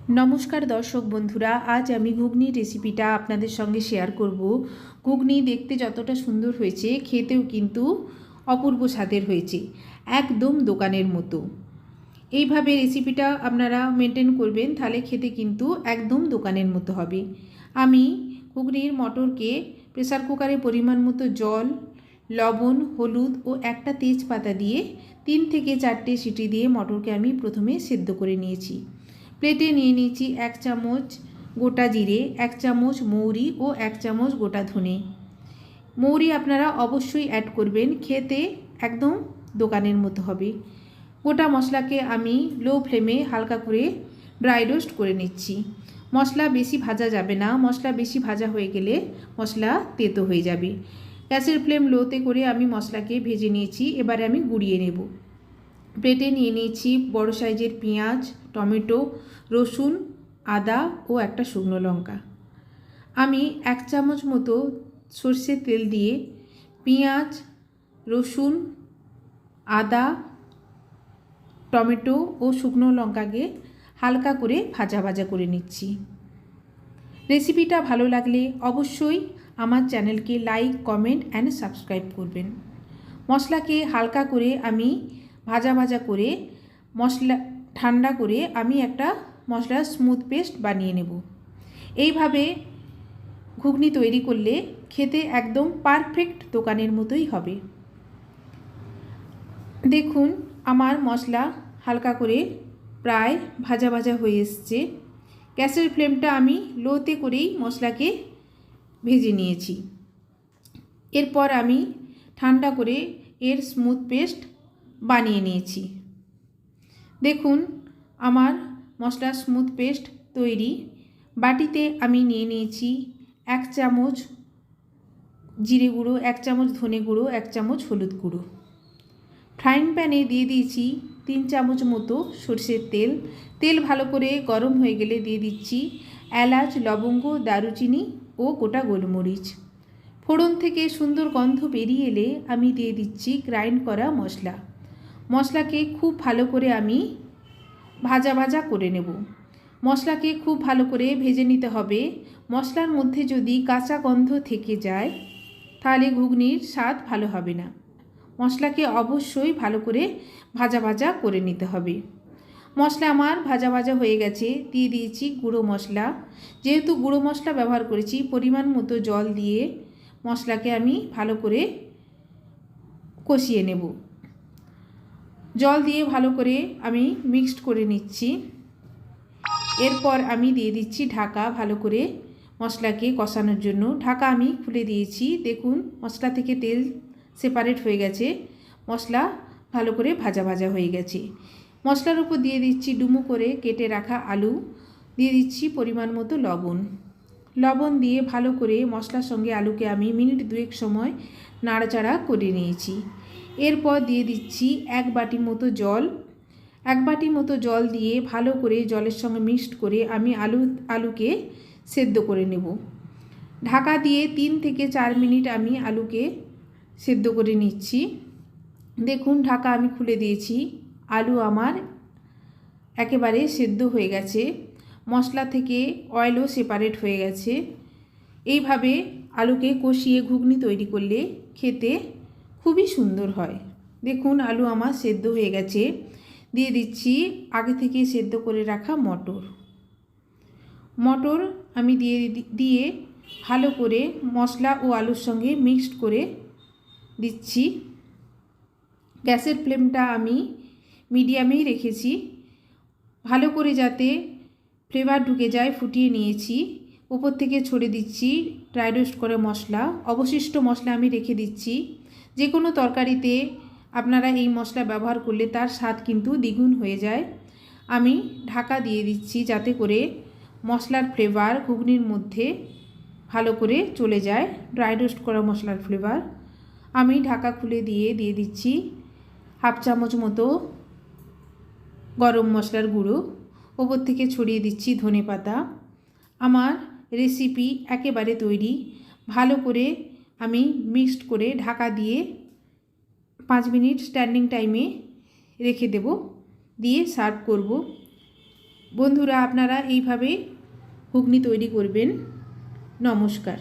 নমস্কার দর্শক বন্ধুরা, আজ আমি ঘুগনির রেসিপিটা আপনাদের সঙ্গে শেয়ার করব। ঘুগনি দেখতে যতটা সুন্দর হয়েছে, খেতেও কিন্তু অপূর্ব স্বাদের হয়েছে, একদম দোকানের মতো। এইভাবে রেসিপিটা আপনারা মেনটেন করবেন, তাহলে খেতে কিন্তু একদম দোকানের মতো হবে। আমি ঘুগনির মটরকে প্রেসার কুকারে পরিমাণ মতো জল, লবণ, হলুদ ও একটা তেজপাতা দিয়ে তিন থেকে চারটে সিটি দিয়ে মটরকে আমি প্রথমে সেদ্ধ করে নিয়েছি। প্লেটে নিয়ে নিয়েছি এক চামচ গোটা জিরে, এক চামচ মৌরি ও এক চামচ গোটা ধনে। মৌরি আপনারা অবশ্যই অ্যাড করবেন, খেতে একদম দোকানের মতো হবে। গোটা মশলাকে আমি লো ফ্লেমে হালকা করে ড্রাই রোস্ট করে নিচ্ছি। মশলা বেশি ভাজা যাবে না, মশলা বেশি ভাজা হয়ে গেলে মশলা তেতো হয়ে যাবে। গ্যাসের ফ্লেম লোতে করে আমি মশলাকে ভেজে নিয়েছি, এবারে আমি গুঁড়িয়ে নেব। প্লেটে নিয়ে নিয়েছি বড় সাইজের পেঁয়াজ, টমেটো, রসুন, আদা ও একটা শুকনো লঙ্কা। আমি এক চামচ মতো সর্ষের তেল দিয়ে পেঁয়াজ, রসুন, আদা, টমেটো ও শুকনো লঙ্কাকে হালকা করে ভাজা ভাজা করে নিচ্ছি। রেসিপিটা ভালো লাগলে অবশ্যই আমার চ্যানেলকে লাইক, কমেন্ট অ্যান্ড সাবস্ক্রাইব করবেন। মশলাকে হালকা করে আমি ভাজা ভাজা করে মশলা, ঠান্ডা করে আমি একটা মশলার স্মুথ পেস্ট বানিয়ে নেব। এইভাবে ঘুগনি তৈরি করলে খেতে একদম পারফেক্ট দোকানের মতোই হবে। দেখুন, আমার মশলা হালকা করে প্রায় ভাজা ভাজা হয়ে এসছে। গ্যাসের ফ্লেমটা আমি লোতে করেই মশলাকে ভেজে নিয়েছি। এরপর আমি ঠান্ডা করে এর স্মুথ পেস্ট বানিয়ে নিয়েছি। দেখুন, আমার মশলার স্মুথ পেস্ট তৈরি। বাটিতে আমি নিয়ে নিয়েছি এক চামচ জিরে গুঁড়ো, এক চামচ ধনে গুঁড়ো, এক চামচ হলুদ গুঁড়ো। ফ্রাইং প্যানে দিয়ে দিয়েছি তিন চামচ মতো সর্ষের তেল। তেল ভালো করে গরম হয়ে গেলে দিয়ে দিচ্ছি এলাচ, লবঙ্গ, দারুচিনি ও গোটা গোলমরিচ। ফোড়ন থেকে সুন্দর গন্ধ বেরিয়ে এলে আমি দিয়ে দিচ্ছি গ্রাইন্ড করা মশলা। মশলাকে খুব ভালো করে আমি ভাজা ভাজা করে নেব। মশলাকে খুব ভালো করে ভেজে নিতে হবে। মশলার মধ্যে যদি কাঁচা গন্ধ থেকে যায়, তাহলে ঘুগনির স্বাদ ভালো হবে না। মশলাকে অবশ্যই ভালো করে ভাজা ভাজা করে নিতে হবে। মশলা আমার ভাজা ভাজা হয়ে গেছে। দিয়ে দিয়েছি গুঁড়ো মশলা। যেহেতু গুঁড়ো মশলা ব্যবহার করেছি, পরিমাণ মতো জল দিয়ে মশলাকে আমি ভালো করে কষিয়ে নেব। জল দিয়ে ভালো করে আমি মিক্সড করে নিচ্ছি। এরপর আমি দিয়ে দিচ্ছি ঢাকা ভালো করে মশলাকে কষানোর জন্য। ঢাকা আমি খুলে দিয়েছি। দেখুন, মশলা থেকে তেল সেপারেট হয়ে গেছে। মশলা ভালো করে ভাজা ভাজা হয়ে গেছে। মশলার উপর দিয়ে দিচ্ছি ডুমু করে কেটে রাখা আলু। দিয়ে দিচ্ছি পরিমাণ মতো লবণ। লবণ দিয়ে ভালো করে মশলার সঙ্গে আলুকে আমি মিনিট দুয়েক সময় নাড়াচাড়া করে নিয়েছি। এরপর দিয়ে দিচ্ছি এক বাটি মতো জল। এক বাটি মতো জল দিয়ে ভালো করে জলের সঙ্গে মিক্সড করে আমি আলু, আলুকে সেদ্ধ করে নেব। ঢাকা দিয়ে তিন থেকে চার মিনিট আমি আলুকে সেদ্ধ করে নিচ্ছি। দেখুন, ঢাকা আমি খুলে দিয়েছি। আলু আমার একেবারে সেদ্ধ হয়ে গেছে। মশলা থেকে অয়েলও সেপারেট হয়ে গেছে। এইভাবে আলুকে কষিয়ে ঘুগনি তৈরি করলে খেতে খুবই সুন্দর হয়। দেখুন, আলু আমার সেদ্ধ হয়ে গেছে। দিয়ে দিচ্ছি আগে থেকে সেদ্ধ করে রাখা মটর। মটর আমি দিয়ে দিয়ে ভালো করে মশলা ও আলুর সঙ্গে মিক্সড করে দিচ্ছি। গ্যাসের ফ্লেমটা আমি মিডিয়ামেই রেখেছি। ভালো করে যাতে ফ্লেভার ঢুকে যায়, ফুটিয়ে নিয়েছি। উপর থেকে ছড়ে দিচ্ছি ড্রাই রোস্ট করে মশলা। অবশিষ্ট মশলা আমি রেখে দিচ্ছি। যে কোনো তরকারিতে আপনারা এই মশলা ব্যবহার করলে তার স্বাদ কিন্তু দ্বিগুণ হয়ে যায়। আমি ঢাকা দিয়ে দিচ্ছি যাতে করে মশলার ফ্লেভার ঘুগনির মধ্যে ভালো করে চলে যায়, ড্রাই রোস্ট করা মশলার ফ্লেভার। আমি ঢাকা খুলে দিয়ে দিয়ে দিচ্ছি হাফ চামচ মতো গরম মশলার গুঁড়ো। ওপর থেকে ছড়িয়ে দিচ্ছি ধনে পাতা। আমার রেসিপি একেবারে তৈরি। ভালো করে আমি মিক্সড করে ঢাকা দিয়ে পাঁচ মিনিট স্ট্যান্ডিং টাইমে রেখে দেব। দিয়ে সার্ভ করব। বন্ধুরা, আপনারা এইভাবে ঘুগনি তৈরি করবেন। নমস্কার।